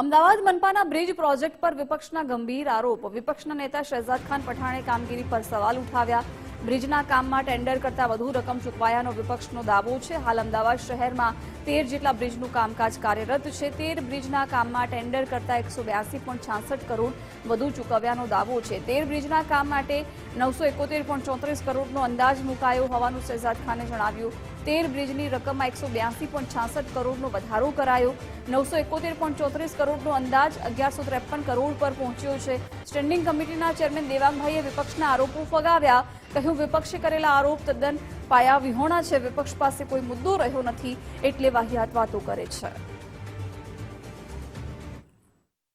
Ahmedabad મનપાના bridge project પર વિપક્ષના ગંભીર આરોપ. વિપક્ષના નેતા શહેજાદ ખાન પઠાણે કામગીરી પર સવાલ ઉઠાવ્યા. બ્રિજના કામમાં ટેન્ડર કરતા વધુ રકમ ચૂકવાયાનો વિપક્ષનો દાવો છે. હાલ અમદાવાદ શહેરમાં તેર જેટલા બ્રિજનું કામકાજ કાર્યરત છે. તેર બ્રિજના કામમાં ટેન્ડર કરતા એકસો કરોડ વધુ ચૂકવ્યાનો દાવો છે. તેર બ્રિજના કામ માટે નવસો કરોડનો અંદાજ મુકાયો હોવાનું શહેજાદ ખાને જણાવ્યું. તેર બ્રિજની રકમમાં એકસો બ્યાસી પોઈન્ટ છાસઠ કરોડનો વધારો કરાયો નવસો એકોતેર પોઈન્ટ ચોત્રીસ કરોડનો અંદાજ અગિયારસો ત્રેપન કરોડ પર પહોંચ્યો છે સ્ટેન્ડિંગ કમિટીના ચેરમેન દેવાંગભાઈએ વિપક્ષના આરોપો ફગાવ્યા કહ્યું વિપક્ષે કરેલા આરોપ તદ્દન પાયા વિહોણા છે વિપક્ષ પાસે કોઈ મુદ્દો રહ્યો નથી એટલે વાહિયાત વાતો કરે છે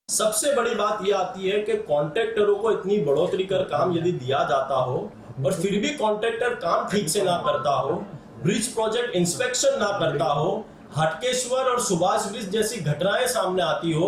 सबसे बड़ी बात ये आती है कि कॉन्ट्रैक्टरों को इतनी बढ़ोतरी कर काम यदि दिया जाता हो और फिर भी कॉन्ट्रैक्टर काम ठीक से ना करता हो ब्रिज प्रोजेक्ट इंस्पेक्शन ना करता हो, हटकेश्वर और सुभाष ब्रिज जैसी घटनाएँ सामने आती हो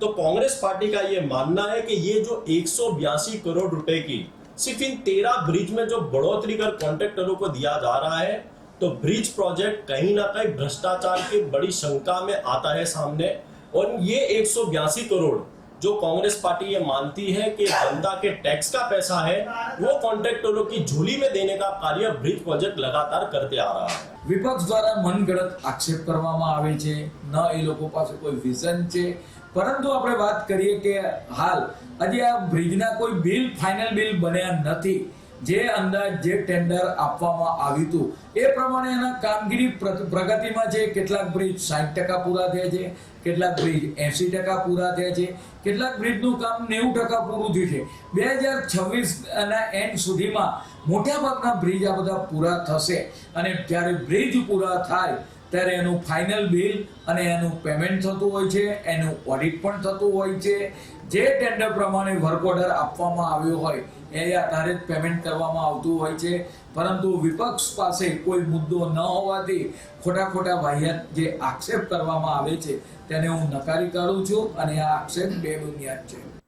तो कांग्रेस पार्टी का ये मानना है कि ये जो एक सौ बयासी करोड़ रुपए की, सिर्फ़ इन तेरह ब्रिज में जो बढ़ोतरी कर कॉन्ट्रैक्टरों को दिया जा रहा है तो ब्रिज प्रोजेक्ट कहीं ना कहीं भ्रष्टाचार की बड़ी शंका में आता है सामने, और ये एक सौ बयासी करोड़ जो कांग्रेस पार्टी ये मानती है कि जनता के टैक्स का पैसा है वो कॉन्ट्रैक्टरों की झोली में देने का कार्य ब्रिज प्रोजेक्ट लगातार करते आ रहा है વિપક્ષ દ્વારા મનગઢત આક્ષેપ કરવામાં આવે છે ન એ લોકો પાસે કોઈ વિઝન છે પરંતુ આપણે વાત કરીએ કે હાલ આજે આ બ્રિજના કોઈ બિલ ફાઇનલ બિલ બન્યા નથી જે અંદાજ, જે ટેન્ડર આપવામાં આવ્યું હતું, એ પ્રમાણે એના કામગીરી પ્ર- પ્રગતિમાં છે, કેટલાક બ્રિજ સાઠ ટકા પૂરા થયા છે, કેટલાક બ્રિજ એસી ટકા પૂરા થયા છે, કેટલાક બ્રિજનું કામ નેવું ટકા પૂરું થયું છે. બે હજાર છવ્વીસ ના એન્ડ સુધીમાં મોટા ભાગના બ્રિજ આ બધા પૂરા થશે અને જ્યારે બ્રિજ પૂરા થાય, ત્યારે એનું ફાઇનલ બિલ અને એનું પેમેન્ટ થતું હોય છે, એનું ઓડિટ પણ થતું હોય છે. જે ટેન્ડર પ્રમાણે વર્ક ઓર્ડર આપવામાં આવ્યો હોય એ આધારે જ પેમેન્ટ કરવામાં આવતું હોય છે. પરંતુ વિપક્ષ પાસે કોઈ મુદ્દો ન હોવાથી ખોટા ખોટા વાહિયાત જે આક્ષેપ કરવામાં આવે છે, તેને હું નકારી કાઢું છું અને આ આક્ષેપ બેબુનિયાદ છે.